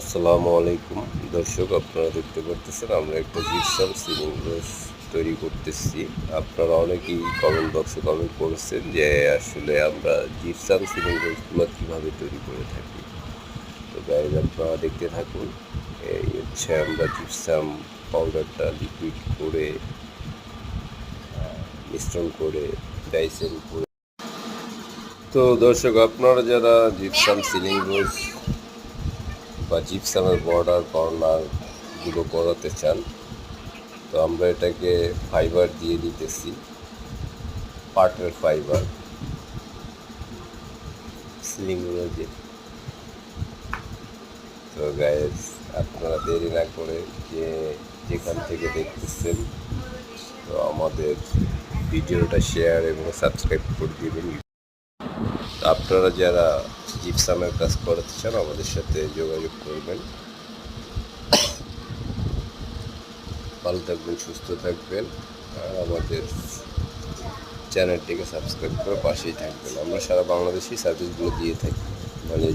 আসসালামু আলাইকুম। দর্শক, আপনারা দেখতে পারতেছেন, আমরা একটা জিপসাম সিলিং রোজ তৈরি করতেছি। আপনারা অনেকেই কমেন্ট বক্সে কমেন্ট করেছেন যে, আসলে আমরা জিপসাম সিলিং রোজগুলো কীভাবে তৈরি করে থাকি। তো গাইজ আপনারা দেখতে থাকুন, এই হচ্ছে আমরা জিপসাম পাউডারটা লিকুইড করে মিশ্রণ করে ডাইসেন করে। তো দর্শক, আপনারা যারা জিপসাম সিলিং রোজ বা জিপসামের বর্ডার, কর্নারগুলো করাতে চান, তো আমরা এটাকে ফাইবার দিয়ে দিতেছি পাটের ফাইবার সিলিংগুলো যে তো গায়েস আপনারা দেরি না করে যে যেখান থেকে দেখতেছেন, তো আমাদের ভিডিওটা শেয়ার এবং সাবস্ক্রাইব করে দিবেন। আপনারা যারা জিপসামের কাজ করাতে চান, আমাদের সাথে যোগাযোগ করবেন। ভালো থাকবেন, সুস্থ থাকবেন। আর আমাদের চ্যানেলটিকে সাবস্ক্রাইব করে পাশেই থাকবেন। আমরা সারা বাংলাদেশেই সার্ভিসগুলো দিয়ে থাকি। মানে